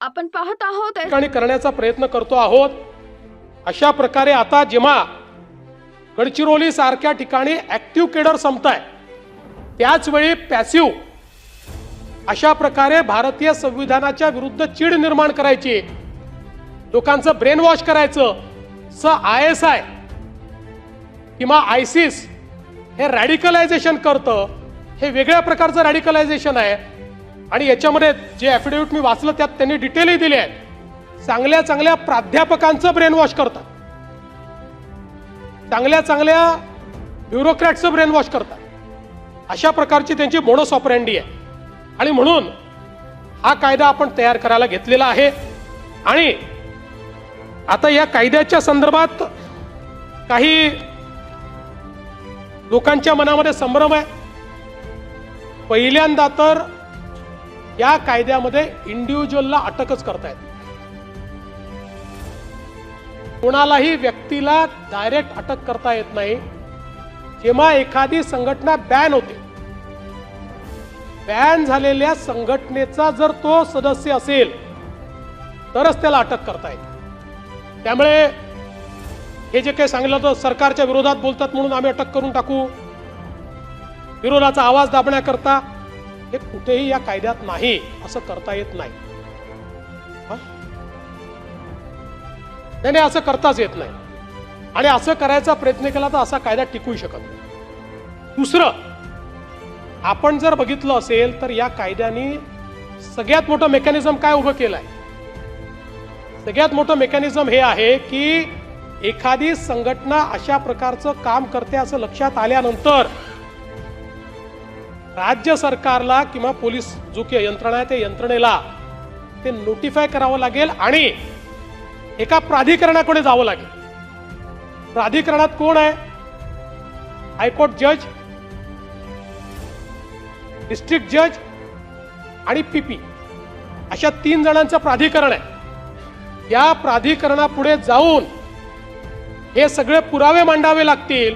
आपण पाहत आहोत ठिकाणी करण्याचा प्रयत्न करतो आहोत. अशा प्रकारे आता जेव्हा गडचिरोली सारख्या ठिकाणी ऍक्टिव्ह केडर संपताय आहे त्याचवेळी पॅसिव्ह अशा प्रकारे भारतीय संविधानाच्या विरुद्ध चीड निर्माण करायची. लोकांचं ब्रेन वॉश करायचं. स आय एस आय किंवा आयसिस हे रॅडिकलायझेशन करतं. हे वेगळ्या प्रकारचं रॅडिकलायझेशन आहे. आणि याच्यामध्ये जे ॲफिडेव्हिट मी वाचलं त्यात त्यांनी डिटेलही दिले आहेत. चांगल्या चांगल्या प्राध्यापकांचं ब्रेन वॉश करतात. चांगल्या चांगल्या ब्युरोक्रॅटचं ब्रेन वॉश करतात. अशा प्रकारची त्यांची मोनोस ऑपरँडी आहे. आणि म्हणून हा कायदा आपण तयार करायला घेतलेला आहे. आणि आता या कायद्याच्या संदर्भात काही लोकांच्या मनामध्ये संभ्रम आहे. पहिल्यांदा तर या कायद्यामध्ये इंडिव्हिज्युअलला अटकच करतायत. कोणालाही व्यक्तीला डायरेक्ट अटक करता येत नाही. जेव्हा एखादी संघटना बॅन होते बॅन झालेल्या संघटनेचा जर तो सदस्य असेल तरच त्याला अटक करता येते त्यामुळे हे जे काही सांगितलं होतं सरकारच्या विरोधात बोलतात म्हणून आम्ही अटक करून टाकू. विरोधाचा आवाज दाबण्याकरता हे कुठेही या कायद्यात नाही असं करता येत नाही. नाही नाही, असं करताच येत नाही. आणि असं करायचा प्रयत्न केला तर असा कायदा टिकू शकत नाही. दुसरं आपण जर बघितलं असेल तर या कायद्याने सगळ्यात मोठं मेकॅनिझम काय उभं केलं आहे सगळ्यात मोठं मेकॅनिझम हे आहे की एखादी संघटना अशा प्रकारचं काम करते असं लक्षात आल्यानंतर राज्य सरकारला किंवा पोलीस जो की यंत्रणा आहे त्या यंत्रणेला ते नोटिफाय करावं लागेल आणि एका प्राधिकरणाकडे जावं लागेल. प्राधिकरणात कोण आहे? हायकोर्ट जज डिस्ट्रिक्ट जज आणि पीपी अशा तीन जणांचं प्राधिकरण आहे. या प्राधिकरणापुढे जाऊन हे सगळे पुरावे मांडावे लागतील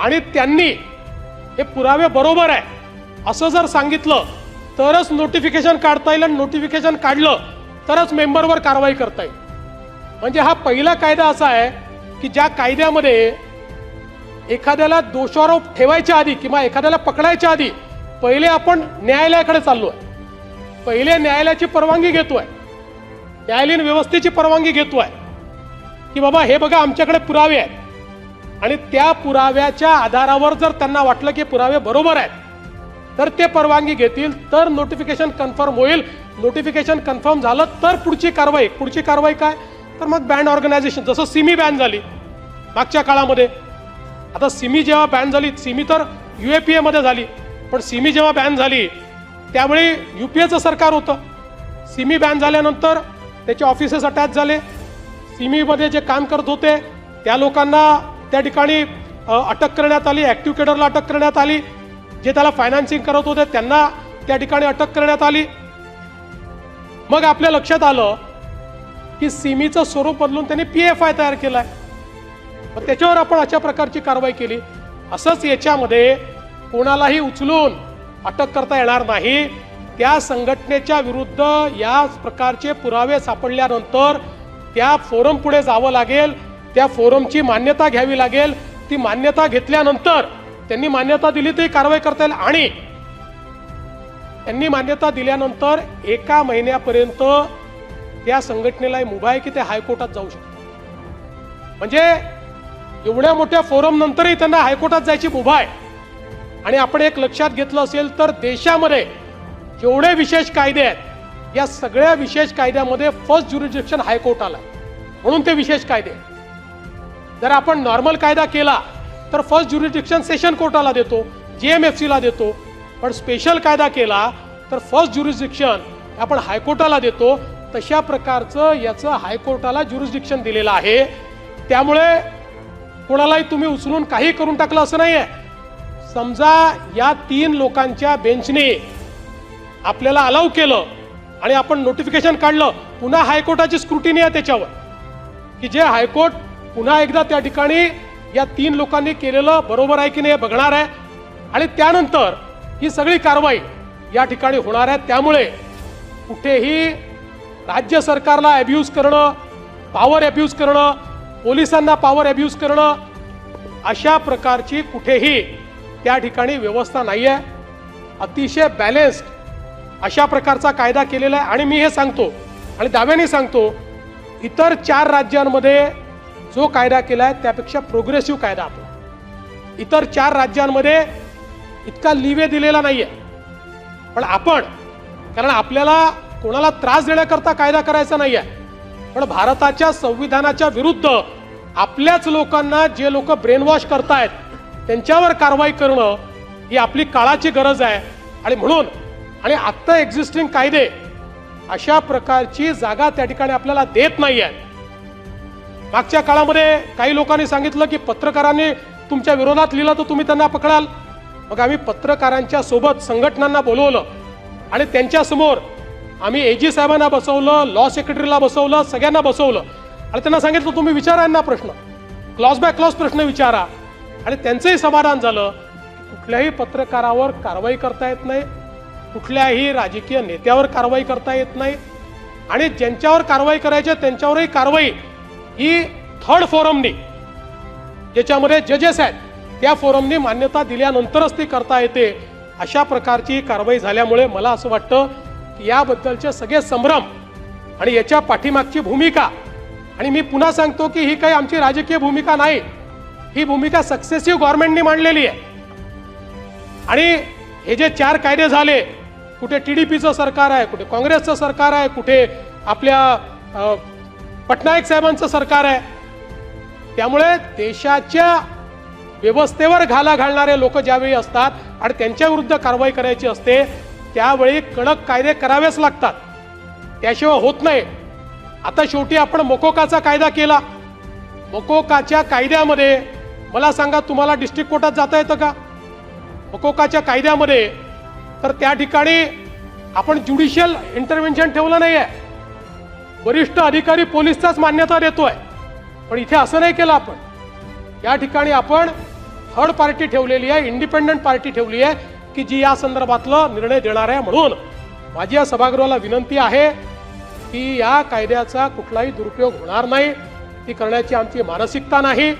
आणि त्यांनी हे पुरावे बरोबर आहे. असं जर सांगितलं तरच नोटिफिकेशन काढता येईल आणि नोटिफिकेशन काढलं तरच मेंबरवर कारवाई करता येईल. म्हणजे हा पहिला कायदा असा आहे की ज्या कायद्यामध्ये एखाद्याला दोषारोप ठेवायच्या आधी किंवा एखाद्याला पकडायच्या आधी पहिले आपण न्यायालयाकडे चाललो आहे. पहिले न्यायालयाची परवानगी घेतो आहे. न्यायालयीन व्यवस्थेची परवानगी घेतो आहे. की बाबा हे बघा आमच्याकडे पुरावे आहेत. आणि त्या पुराव्याच्या आधारावर जर त्यांना वाटलं की पुरावे बरोबर आहेत तर ते परवानगी घेतील तर नोटिफिकेशन कन्फर्म होईल. नोटिफिकेशन कन्फर्म झालं तर पुढची कारवाई. पुढची कारवाई काय? तर मग बँड ऑर्गनायझेशन जसं सिमी बॅन झाली मागच्या काळामध्ये. आता सिमी जेव्हा बॅन झाली सिमी तर यू ए पी एमध्ये झाली. पण सिमी जेव्हा बॅन झाली त्यावेळी यू पी एचं सरकार होतं. सिमी बॅन झाल्यानंतर त्याचे ऑफिसेस अटॅच झाले. सिमीमध्ये जे काम करत होते त्या लोकांना त्या ठिकाणी अटक करण्यात आली ॲक्टिव्ह केडरला अटक करण्यात आली. जे त्याला फायनान्सिंग करत होते त्यांना त्या ठिकाणी अटक करण्यात आली. मग आपल्या लक्षात आलं की सिमीचं स्वरूप बदलून त्यांनी पी एफ आय तयार केलाय. मग त्याच्यावर आपण अशा प्रकारची कारवाई केली. असंच याच्यामध्ये कोणालाही उचलून अटक करता येणार नाही. त्या संघटनेच्या विरुद्ध या प्रकारचे पुरावे सापडल्यानंतर त्या फोरम पुढे जावं लागेल. त्या फोरमची मान्यता घ्यावी लागेल. ती मान्यता घेतल्यानंतर त्यांनी मान्यता दिली तरी कारवाई करता येईल. आणि त्यांनी मान्यता दिल्यानंतर एका महिन्यापर्यंत त्या संघटनेला मुभा आहे की ते हायकोर्टात जाऊ शकतात म्हणजे एवढ्या मोठ्या फोरम नंतरही त्यांना हायकोर्टात जायची मुभा आहे. आणि आपण एक लक्षात घेतलं असेल तर देशामध्ये जेवढे विशेष कायदे आहेत या सगळ्या विशेष कायद्यामध्ये फर्स्ट ज्युरिडिक्शन हायकोर्ट आला म्हणून ते विशेष कायदे जर आपण नॉर्मल कायदा केला तर फर्स्ट ज्युरिडिक्शन सेशन कोर्टाला देतो जी एम एफ सीला देतो. पण स्पेशल कायदा केला तर फर्स्ट ज्युरिस्डिक्शन आपण हायकोर्टाला देतो. तशा प्रकारचं याचं हायकोर्टाला ज्युरिस्डिक्शन दिलेलं आहे. त्यामुळे कोणालाही तुम्ही उचलून काही करून टाकलं असं नाही आहे समजा या तीन लोकांच्या बेंचने आपल्याला अलाव केलं आणि आपण नोटिफिकेशन काढलं पुन्हा हायकोर्टाची स्क्रुटिनी आहे त्याच्यावर. की जे हायकोर्ट पुन्हा एकदा त्या ठिकाणी या तीन लोकांनी केलेलं बरोबर आहे की नाही हे बघणार आहे. आणि त्यानंतर ही सगळी कारवाई या ठिकाणी होणार आहे. त्यामुळे कुठेही राज्य सरकारला ॲब्यूज करणं पॉवर ॲब्यूज करणं पोलिसांना पॉवर ॲब्यूज करणं अशा प्रकारची कुठेही त्या ठिकाणी व्यवस्था नाही आहे. अतिशय बॅलेन्स्ड अशा प्रकारचा कायदा केलेला आहे. आणि मी हे सांगतो आणि दाव्याने सांगतो इतर चार राज्यांमध्ये जो कायदा केला आहे त्यापेक्षा प्रोग्रेसिव्ह कायदा आपला इतर चार राज्यांमध्ये इतका लिवे दिलेला नाही आहे पण आपण कारण आपल्याला कोणाला त्रास देण्याकरता कायदा करायचा नाही आहे पण भारताच्या संविधानाच्या विरुद्ध आपल्याच लोकांना जे लोक ब्रेनवॉश करतायत त्यांच्यावर कारवाई करणं ही आपली काळाची गरज आहे. आणि म्हणून आणि आत्ता एक्झिस्टिंग कायदे अशा प्रकारची जागा त्या ठिकाणी आपल्याला देत नाही आहे मागच्या काळामध्ये काही लोकांनी सांगितलं की पत्रकारांनी तुमच्या विरोधात लिहिलं तर तुम्ही त्यांना पकडाल. मग आम्ही पत्रकारांच्या सोबत संघटनांना बोलवलं आणि त्यांच्यासमोर आम्ही ए जी साहेबांना बसवलं लॉ सेक्रेटरीला बसवलं सगळ्यांना बसवलं. आणि त्यांना सांगितलं तुम्ही विचारा यांना प्रश्न. क्लॉज बाय क्लॉज प्रश्न विचारा. आणि त्यांचंही समाधान झालं कुठल्याही पत्रकारावर कारवाई करता येत नाही कुठल्याही राजकीय नेत्यावर कारवाई करता येत नाही. आणि ज्यांच्यावर कारवाई करायची आहे, त्यांच्यावरही कारवाई ही थर्ड फोरमनी ज्याच्यामध्ये जजेस आहेत त्या फोरमनी मान्यता दिल्यानंतरच ती करता येते. अशा प्रकारची कारवाई झाल्यामुळे मला असं वाटतं की याबद्दलचे सगळे संभ्रम आणि याच्या पाठीमागची भूमिका आणि मी पुन्हा सांगतो की ही काही आमची राजकीय भूमिका नाही. ही भूमिका सक्सेसिव्ह गव्हर्नमेंटनी मांडलेली आहे. आणि हे जे चार कायदे झाले कुठे टी डी पीचं सरकार आहे कुठे काँग्रेसचं सरकार आहे कुठे आपल्या पटनायक साहेबांचं सरकार आहे. त्यामुळे देशाच्या व्यवस्थेवर घाला घालणारे लोक ज्यावेळी असतात आणि त्यांच्या विरुद्ध कारवाई करायची असते त्यावेळी कडक कायदे करावेच लागतात. त्याशिवाय होत नाही. आता शेवटी आपण मोकोकाचा कायदा केला. मोकोकाच्या कायद्यामध्ये मला सांगा तुम्हाला डिस्ट्रिक्ट कोर्टात जाता येतं का? मोकोकाच्या कायद्यामध्ये तर त्या ठिकाणी आपण ज्युडिशियल इंटरव्हेन्शन ठेवलं नाही आहे वरिष्ठ अधिकारी पोलिसचाच मान्यता देतोय. पण इथे असं नाही केलं आपण. या ठिकाणी आपण थर्ड पार्टी ठेवलेली आहे इंडिपेंडंट पार्टी ठेवली आहे की जी या संदर्भातला निर्णय देणार आहे म्हणून. माझी या सभागृहाला विनंती आहे की या कायद्याचा कुठलाही दुरुपयोग होणार नाही. ती करण्याची आमची मानसिकता नाही.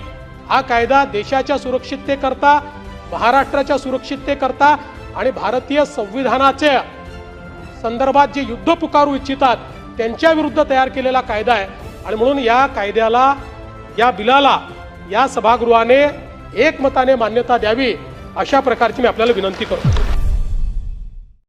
हा कायदा देशाच्या सुरक्षिततेकरता महाराष्ट्राच्या सुरक्षिततेकरता आणि भारतीय संविधानाच्या संदर्भात जे युद्ध पुकारू इच्छितात त्यांच्या विरुद्ध तयार केलेला कायदा आहे. आणि म्हणून या कायद्याला या बिलाला या सभागृहाने एकमताने मान्यता द्यावी अशा प्रकारची मी आपल्याला विनंती करतो.